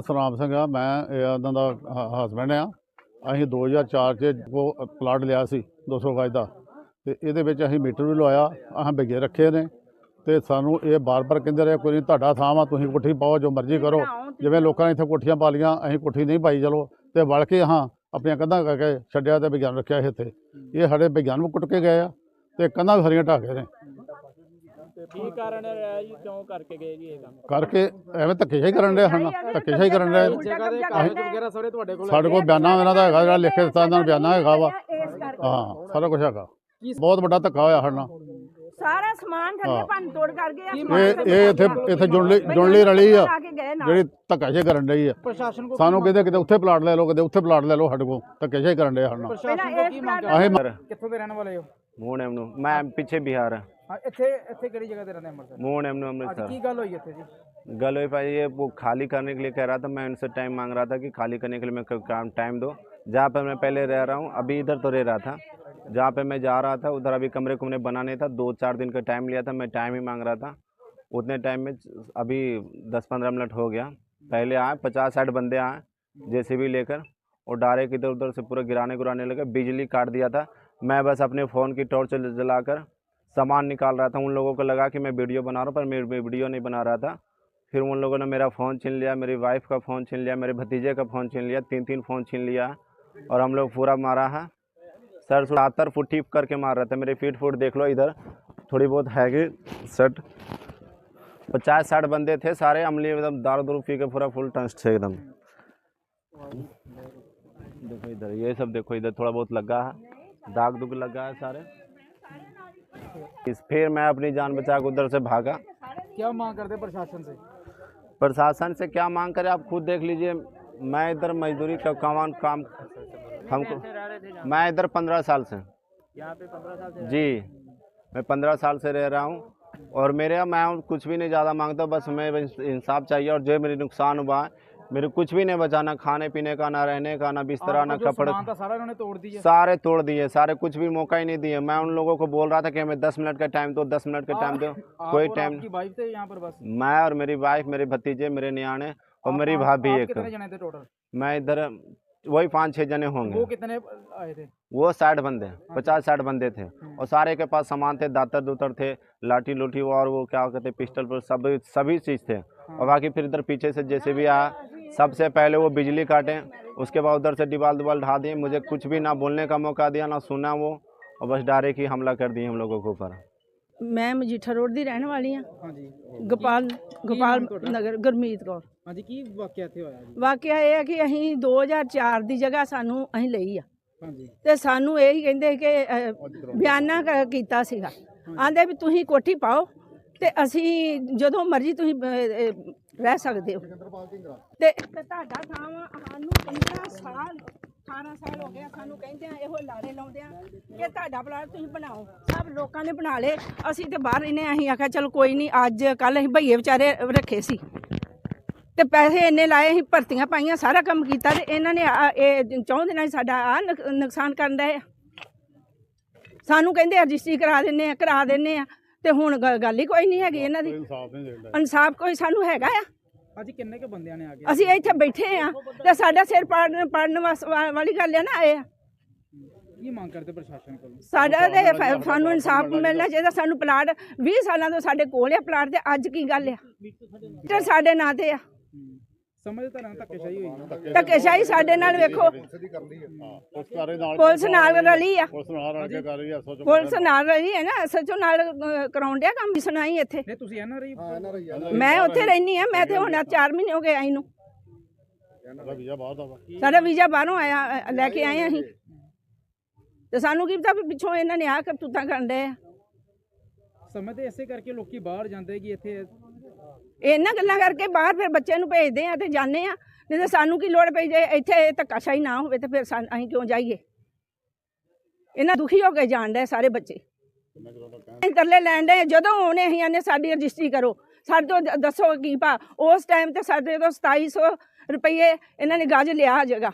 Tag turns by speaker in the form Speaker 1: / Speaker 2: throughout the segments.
Speaker 1: ਸਤਨਾਮ ਸਿੰਘ ਆ, ਮੈਂ ਇਹਨਾਂ ਦਾ ਹਸਬੈਂਡ ਆ। ਅਸੀਂ 2004 ਚ ਉਹ ਪਲਾਟ ਲਿਆ ਸੀ 200 ਗਜ ਦਾ। ਤੇ ਇਹਦੇ ਵਿੱਚ ਅਸੀਂ ਮੀਟਰ ਵੀ ਲਵਾਇਆ ਅਸੀਂ ਬਿਗੇ ਰੱਖੇ ਨੇ। ਤੇ ਸਾਨੂੰ ਇਹ ਬਾਰ-ਬਾਰ ਕਹਿੰਦੇ ਰਹੇ, ਕੋਈ ਨਹੀਂ ਤੁਹਾਡਾ ਥਾਂ ਵਾ, ਤੁਸੀਂ ਕੋਠੀ ਪਾਓ, ਜੋ ਮਰਜ਼ੀ ਕਰੋ। ਜਿਵੇਂ ਲੋਕਾਂ ਨੇ ਇੱਥੇ ਕੋਠੀਆਂ ਪਾ ਲਈਆਂ ਅਸੀਂ ਕੋਠੀ ਨਹੀਂ ਪਾਈ, ਚਲੋ। ਤੇ ਵੜ ਕੇ ਹਾਂ, ਆਪਣੀਆਂ ਕੰਧਾਂ ਕਰਕੇ ਛੱਡਿਆ ਤੇ ਵਿਗਿਆਨ ਰੱਖਿਆ ਇੱਥੇ। ਇਹ ਸਾਡੇ ਵਿਗਿਆਨ ਨੂੰ ਕੁੱਟ ਕੇ ਗਏ ਆ, ਤੇ ਕੰਧਾਂ ਵੀ ਸਾਰੀਆਂ ਢਾਹ ਗਏ ਨੇ।
Speaker 2: ਕੀ ਕਾਰਨ ਰਿਹਾ ਜੀ? ਕਿਉਂ ਕਰਕੇ ਗਏ ਜੀ ਇਹ ਕੰਮ?
Speaker 1: ਕਰਕੇ ਐਵੇਂ ਧੱਕੇਸ਼ਾਹੀ ਕਰਨ ਰਹੇ ਹਨ। ਧੱਕੇਸ਼ਾਹੀ ਕਰਨ ਰਹੇ
Speaker 2: ਜਗ੍ਹਾ ਦੇ ਕਾਗਜ਼ ਵਗੈਰਾ ਸਾਰੇ ਤੁਹਾਡੇ ਕੋਲ
Speaker 1: ਸਾਡੇ ਕੋਲ ਬਿਆਨਾ ਇਹਨਾਂ ਦਾ ਹੈਗਾ ਜਿਹੜਾ ਲਿਖ ਕੇ ਦਿੱਤਾ ਇਹਨਾਂ ਨੂੰ ਬਿਆਨਾ ਹੈਗਾ ਵਾ। ਹਾਂ ਸਾਰਾ ਕੁਝ ਹੈਗਾ। ਬਹੁਤ ਵੱਡਾ ਧੱਕਾ ਹੋਇਆ ਸਾਡੇ ਨਾਲ।
Speaker 3: ਸਾਰਾ ਸਮਾਨ ਥੱਲੇ। ਭੰਨ ਤੋੜ ਕਰ ਗਏ
Speaker 1: ਇਹ ਇਹ ਇੱਥੇ ਇੱਥੇ ਜੁੜਲੀ ਜੁੜਲੀ ਰਲੀ ਆ
Speaker 3: ਕੇ
Speaker 1: ਜਿਹੜੀ ਧੱਕਾਸ਼ਾਹੀ ਕਰਨ ਰਹੀ ਆ।
Speaker 2: ਪ੍ਰਸ਼ਾਸਨ ਕੋ
Speaker 1: ਸਾਨੂੰ ਕਹਿੰਦੇ ਕਿਤੇ ਉੱਥੇ ਪਲਾਟ ਲੈ ਲਓ ਕਿਤੇ ਉੱਥੇ ਪਲਾਟ ਲੈ ਲਓ ਸਾਡੇ ਕੋਲ। ਧੱਕੇਸ਼ਾਹੀ ਕਰਨ ਰਹੇ ਸਾਡੇ ਨਾਲ।
Speaker 2: ਪ੍ਰਸ਼ਾਸਨ ਕੋ ਕੀ ਮੰਗ ਕਿੱਥੋਂ ਦੇ ਰਹਿਣ ਵਾਲੇ ਹੋ?
Speaker 4: ਮੋਹਨ ਐਮਨੂ ਮੈਂ ਪਿੱਛੇ ਬਿਹਾਰ। ਹੈ
Speaker 2: ਹਾਂ ਇੱਥੇ ਇੱਥੇ ਕਿਹੜੀ ਜਗ੍ਹਾ ਤੇ ਰਹਿੰਦੇ ਅੰਮ੍ਰਿਤਸਰ
Speaker 4: मोहन एमनू
Speaker 2: ਅੱਜ
Speaker 4: अमृतसर
Speaker 2: ਕੀ ਗੱਲ ਹੋਈ ਇੱਥੇ ਜੀ
Speaker 4: गल हुई भाई ये वो खाली करने के लिए कह रहा था मैं उनसे टाइम मांग रहा था कि खाली करने के लिए मैं काम टाइम दो जहाँ पे मैं पहले रह रहा हूँ अभी इधर तो रह रहा था जहाँ पे मैं जा रहा था उधर अभी कमरे कुमरे बनाने था दो चार दिन का टाइम लिया था मैं टाइम ही मांग रहा था उतने टाइम में अभी दस पंद्रह मिनट हो गया पहले आए पचास साठ बंदे आए जैसे भी लेकर और डायरेक्ट इधर उधर से पूरा गिराने गुराने लगे बिजली काट दिया था मैं बस अपने फ़ोन की टॉर्च जलाकर सामान निकाल रहा था, उन लोगों को लगा कि मैं वीडियो बना रहा हूँ, पर मैं वीडियो नहीं बना रहा था। फिर उन लोगों ने मेरा फ़ोन छीन लिया, मेरी वाइफ का फ़ोन छीन लिया, मेरे भतीजे का फ़ोन छीन लिया तीन तीन फ़ोन छीन लिया और हम लोग पूरा मारा है। सर सत्तर फुट टिप करके मार रहा था, मेरे फीट फुट देख लो इधर, थोड़ी बहुत हैगी सट पचास साठ बंदे थे सारे अमली एकदम दारू दारू पी के पूरा फुल टंस्ट थे एकदम। देखो इधर, ये सब देखो इधर, थोड़ा बहुत लगा है दाग दुग लगा है सारे। इस फिर मैं अपनी जान बचा के उधर से भागा।
Speaker 2: क्या मांग करते प्रशासन से?
Speaker 4: प्रशासन से क्या मांग करे? आप खुद देख लीजिए मैं इधर मजदूरी का काम काम हमको मैं इधर पंद्रह साल से।
Speaker 2: यहाँ पे पंद्रह साल से
Speaker 4: जी मैं पंद्रह साल से रह रहा हूँ और मेरे यहाँ मैं कुछ भी नहीं ज़्यादा माँगता बस मैं बस इंसाफ चाहिए और जो मेरे नुकसान हुआ है मेरे कुछ भी नहीं बचा ना खाने पीने का ना रहने का ना बिस्तरा ना कपड़े।
Speaker 2: सारा तोड़ दिए
Speaker 4: सारे तोड़ दिए सारे कुछ भी मौका ही नहीं दिए मैं उन लोगों को बोल रहा था कि हमें दस मिनट का टाइम दो दस मिनट का टाइम दो। कोई टाइम
Speaker 2: आपकी वाइफ थे यहाँ पर बस।
Speaker 4: मैं और मेरी वाइफ मेरे भतीजे मेरे नियाने और मेरी भाभी एक। मैं इधर वही पाँच छः जने होंगे।
Speaker 2: वो कितने आए थे?
Speaker 4: वो साठ बंदे पचास साठ बंदे थे। और सारे के पास सामान थे दातर दूतर थे लाठी लूठी और वो क्या कहते पिस्टल पर सब सभी चीज़ थे। और बाकी फिर इधर पीछे से जैसे भी आया सबसे पहले वो बिजली काटे उसके बाद उधर से दीवार दीवार ढा दिए मुझे कुछ भी ना बोलने का मौका दिया ना सुना वो और बस डायरेक्ट ही हमला कर दिए हम लोगों के ऊपर
Speaker 3: ਮੈਂ ਮਜੀਠਾ ਰੋਡ ਦੀ ਰਹਿਣ ਵਾਲੀ ਆ
Speaker 2: हाँ जी
Speaker 3: ਗੋਪਾਲ ਗੋਪਾਲ
Speaker 2: ਨਾਮ ਤੁਹਾਡਾ?
Speaker 3: ਨਗਰ ਗੁਰਮੀਤ ਕੌਰ
Speaker 2: हाँ जी की वाक्य थे होया जी
Speaker 3: ਵਾਕਿਆ ਇਹ ਹੈ ਕਿ ਅਸੀਂ 2004 ਦੀ ਜਗ੍ਹਾ ਸਾਨੂੰ ਅਸੀਂ ਲਈ ਆ
Speaker 2: हाँ जी
Speaker 3: ਤੇ ਸਾਨੂੰ ਇਹ ਹੀ ਕਹਿੰਦੇ ਕਿ ਅਹ, ਬਿਆਨਾ ਕ- ਕੀਤਾ ਸੀਗਾ ਆਂਦੇ ਵੀ ਤੁਸੀਂ ਕੋਠੀ ਪਾਓ ਤੇ ਅਸੀਂ ਜਦੋਂ ਮਰਜ਼ੀ ਤੁਸੀਂ ਅਹ, ਅਹ, ਰਹਿ ਸਕਦੇ ਹੋ। ਤੇ ਤੇ ਤੁਹਾਡਾ ਥਾਂ ਵਾ, ਸਾਨੂੰ 15 ਸਾਲ 18 ਸਾਲ ਹੋ ਗਏ ਆ, ਸਾਨੂੰ ਕਹਿੰਦੇ ਆ ਇਹੋ ਲਾੜੇ ਲਾਉਂਦੇ ਆ ਕਿ ਤੁਹਾਡਾ ਪਲਾਟ ਤੁਸੀਂ ਬਣਾਓ। ਸਭ ਲੋਕਾਂ ਨੇ ਬਣਾ ਲਏ। ਅਸੀਂ ਤੇ ਬਾਹਰ ਇਹਨੇ ਅਸੀਂ ਆਖਿਆ ਚਲ ਕੋਈ ਨਹੀਂ ਅੱਜ ਕੱਲ ਅਸੀਂ ਭਈਏ ਵਿਚਾਰੇ ਰੱਖੇ ਸੀ। ਤੇ ਪੈਸੇ ਇੰਨੇ ਲਾਏ ਅਸੀਂ ਭਰਤੀਆਂ ਪਾਈਆਂ ਸਾਰਾ ਕੰਮ ਕੀਤਾ ਤੇ ਇਹਨਾਂ ਨੇ ਆ- ਇਹ ਚੌਂ ਦਿਨਾਂ 'ਚ ਸਾਡਾ ਆ ਨੁਕਸਾਨ ਕਰਨ ਦਾ ਸਾਨੂੰ ਕਹਿੰਦੇ ਰਜਿਸਟਰੀ ਕਰਾ ਦਿੰਨੇ ਆ ਕਰਾ ਦਿੰਨੇ ਆ। ਤੇ ਹੁਣ ਗ- ਗੱਲ ਹੀ ਕੋਈ ਨਹੀਂ ਹੈਗੀ ਇਹਨਾਂ ਦੀ।
Speaker 1: ਇਨਸਾਫ ਨਹੀਂ ਦੇਣਾ
Speaker 3: ਇਨਸਾਫ ਕੋਈ ਸਾਨੂੰ ਹੈਗਾ ਆ।
Speaker 2: ਅੱਜ ਕਿੰਨੇ ਕੇ ਬੰਦਿਆਂ ਨੇ ਆ ਕੇ
Speaker 3: ਅਸੀਂ ਇੱਥੇ ਬੈਠੇ ਆ ਤੇ ਸਾਡਾ ਸਿਰ ਪਾੜਨ ਪਾੜਨ ਵਾਸ- ਵਾ- ਵਾਲੀ ਗੱਲ ਹੈ ਨਾ ਆਏ ਆ
Speaker 2: ਕੀ ਮੰਗ ਕਰਦੇ ਪ੍ਰਸ਼ਾਸਨ ਕੋਲੋਂ?
Speaker 3: ਸਾਡਾ ਤੇ ਫ- ਸਾਨੂੰ ਇਨਸਾਫ ਮਿਲਣਾ ਚਾਹੀਦਾ ਸਾਨੂੰ ਪਲਾਟ 20 ਸਾਲਾਂ ਤੋਂ ਸਾਡੇ ਕੋਲ ਆ ਪਲਾਟ ਤੇ ਅੱਜ ਕੀ ਗੱਲ ਆ? ਤੇ ਸਾਡੇ ਨਾਂ ਤੇ ਆ।
Speaker 2: ਸਮਝਦੇ ਤਾਂ ਨਾ ਧੱਕੇਸ਼ਾਹੀ ਹੋਈ। ਨਾ
Speaker 3: ਧੱਕੇਸ਼ਾਹੀ ਸਾਡੇ ਨਾਲ ਵੇਖੋ।
Speaker 1: ਉਸ ਕਾਰੇ ਨਾਲ
Speaker 3: ਪੁਲਿਸ ਨਾਲ ਰਲੀ ਆ।
Speaker 1: ਪੁਲਿਸ ਨਾਲ ਰਲ ਕੇ ਕਰ ਰਹੀ ਆ ਸੋਚੋ
Speaker 3: ਪੁਲਿਸ ਨਾਲ ਰਹੀ ਹੈ ਨਾ ਸੱਚੋ ਨਾਲ ਅਹ, ਕਰਾਉਣ ਡਿਆ ਕੰਮ ਸੁਣਾਈ ਇੱਥੇ।
Speaker 2: ਨਹੀਂ ਤੁਸੀਂ ਐਨ ਰਹੀ
Speaker 3: ਮੈਂ ਉੱਥੇ ਰਹਿਨੀ ਆ ਮੈਂ ਤੇ ਹੁਣ 4 ਮਹੀਨੇ ਹੋ ਗਏ ਆਈ ਨੂੰ।
Speaker 1: ਇਹਦਾ ਵੀਜ਼ਾ ਬਾਹਰ ਦਾ ਵਾ।
Speaker 3: ਸਾਡਾ ਵੀਜ਼ਾ ਬਾਹਰੋਂ ਆਇਆ ਅ, ਲੈ ਕੇ ਆਏ ਆ ਅਸੀਂ। ਤੇ ਸਾਨੂੰ ਕੀ ਪਤਾ ਵੀ ਪਿੱਛੋਂ ਇਹਨਾਂ ਨੇ ਆ ਕਰਤੂਤਾਂ ਕਰਨ ਡਏ ਆ।
Speaker 2: ਸਮਝਦੇ ਇਸੇ ਕਰਕੇ ਲੋਕੀ ਬਾਹਰ ਜਾਂਦੇ ਕਿ ਇੱਥੇ
Speaker 3: ਇਹਨਾਂ ਗੱਲਾਂ ਕਰਕੇ ਬਾਹਰ ਫਿਰ ਬੱਚਿਆਂ ਨੂੰ ਭੇਜਦੇ ਆ ਤੇ ਜਾਂਦੇ ਆ। ਨਹੀਂ ਤੇ ਸਾਨੂੰ ਕੀ ਲੋੜ ਪਈ ਜੇ ਇੱਥੇ ਧੱਕਾਸ਼ਾਹੀ ਨਾ ਹੋਵੇ ਤੇ ਫਿਰ ਸਾਨ- ਅਸੀਂ ਕਿਉਂ ਜਾਈਏ? ਇਹਨਾਂ ਦੁਖੀ ਹੋ ਕੇ ਜਾਣ ਡਏ ਸਾਰੇ ਬੱਚੇ। ਅਸੀਂ ਤਰਲੇ ਲੈਣ ਡਏ ਜਦੋਂ ਆਉਣੇ ਅਸੀਂ ਆਨੇ ਸਾਡੀ ਰਜਿਸਟਰੀ ਕਰੋ। ਸਾਡੇ ਤੋਂ ਦ- ਦੱਸੋ ਕੀ ਭਾ ਉਸ ਟਾਈਮ ਤੇ ਸਾਡੇ ਤੋਂ 2700 ਰੁਪਏ ਇਹਨਾਂ ਨੇ ਗਾਜ ਲਿਆ ਜਗ੍ਹਾ।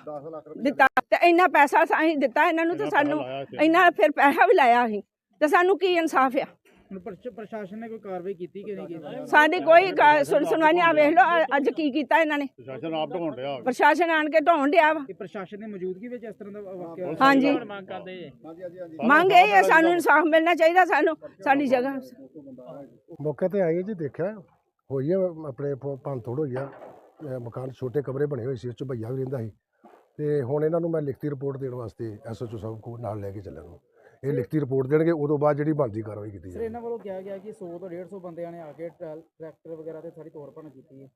Speaker 3: ਦਿੱਤਾ ਤੇ ਇੰਨਾ ਪੈਸਾ ਅਸੀਂ ਦਿੱਤਾ ਇਹਨਾਂ ਨੂੰ ਤੇ ਸਾਨੂੰ ਇੰਨਾ ਫਿਰ ਪੈਸਾ ਵੀ ਲਾਇਆ ਅਸੀਂ ਤੇ ਸਾਨੂੰ ਕੀ ਇਨਸਾਫ ਆ?
Speaker 2: ਪ੍ਰਸ਼- ਪ੍ਰਸ਼ਾਸਨ ਨੇ ਕੋਈ ਕਾਰਵਾਈ ਕੀਤੀ ਕਿ ਨਹੀਂ ਕੀਤੀ?
Speaker 3: ਸਾਡੀ ਕੋਈ ਕਾ- ਸੁਣ ਸੁਣਵਾਈ ਆ ਵੇਖ ਲਓ ਅ- ਅੱਜ ਕੀ ਕੀਤਾ ਇਹਨਾਂ ਨੇ?
Speaker 1: ਪ੍ਰਸ਼ਾਸਨ ਆਪ ਢਾਉਣ ਡਿਆ।
Speaker 3: ਪ੍ਰਸ਼ਾਸਨ ਆਣ ਕੇ ਢਾਉਣ ਡਿਆ ਵਾ।
Speaker 2: ਕਿ ਪ੍ਰਸ਼ਾਸਨ ਦੀ ਮੌਜੂਦਗੀ ਵਿੱਚ ਇਸ ਤਰ੍ਹਾਂ ਦਾ ਵਾਕਿਆ ਹੋਇਆ?
Speaker 3: ਹਾਂਜੀ।
Speaker 2: ਮੰਗ ਕਰਦੇ ਜੀ
Speaker 3: ਮੰਗ ਇਹ ਹੈ ਸਾਨੂੰ ਇਨਸਾਫ ਮਿਲਣਾ ਚਾਹੀਦਾ ਸਾਨੂੰ ਸਾਡੀ ਜਗ੍ਹਾ।
Speaker 5: ਮੌਕੇ ਤੇ ਆਏ ਜੀ ਦੇਖਿਆ ਹੋਈ ਹੈ ਆਪਣੇ ਭੰਨ ਤੋੜ ਹੋਈ ਆ। ਮਕਾਨ ਛੋਟੇ ਕਮਰੇ ਬਣੇ ਹੋਏ ਸੀ ਉਹ 'ਚ ਭਈਆ ਵੀ ਰਹਿੰਦਾ ਸੀ। ਤੇ ਹੁਣ ਇਹਨਾਂ ਨੂੰ ਮੈਂ ਲਿਖਤੀ ਰਿਪੋਰਟ ਦੇਣ ਵਾਸਤੇ ਐਸਐਚਓ ਸਾਹਿਬ ਕੋਲ ਨਾਲ ਲੈ ਕੇ ਚੱਲਿਆ ਨੂੰ ਇਹ ਲਿਖਤੀ ਰਿਪੋਰਟ ਦੇਣਗੇ ਉਦੋਂ ਬਾਅਦ ਜਿਹੜੀ ਬਣਦੀ ਕਾਰਵਾਈ ਕੀਤੀ
Speaker 2: ਸਰ
Speaker 5: ਜਾਏਗੀ।
Speaker 2: ਇਹਨਾਂ ਵੱਲੋਂ ਕਿਹਾ ਗਿਆ ਕਿ 100 ਤੋਂ 150 ਬੰਦਿਆਂ ਨੇ ਆ ਕੇ ਟਰੈ- ਟਰੈਕਟਰ ਵਗੈਰਾ ਤੇ ਸਾਰੀ ਤੋੜ ਭੰਨ ਕੀਤੀ ਹੈ।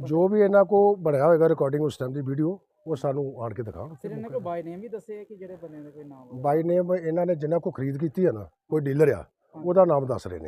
Speaker 5: ਜੋ ਵੀ ਇਹਨਾਂ ਕੋ ਬਣਿਆ ਹੋਏਗਾ ਰਿਕਾਰਡਿੰਗ ਉਸ ਟਾਈਮ ਦੀ ਵੀਡੀਓ ਉਹ ਸਾਨੂੰ ਆਣ ਕੇ ਦਿਖਾਉਣ।
Speaker 2: ਸਰ ਇਹਨਾਂ ਕੋਲ ਬਾਈ ਨੇਮ ਵੀ ਦੱਸੇ ਕਿ ਜਿਹੜੇ ਬੰਦਿਆਂ ਦੇ ਕੋਈ ਨਾਮ
Speaker 5: ਬਾਈ ਨੇਮ ਇਹਨਾਂ ਨੇ ਜਿਨ੍ਹਾਂ ਕੋ ਖਰੀਦ ਕੀਤੀ ਹੈ ਨਾ ਕੋਈ ਡੀਲਰ ਆ ਉਹਦਾ ਨਾਮ ਦੱਸ ਰਹੇ ਨੇ।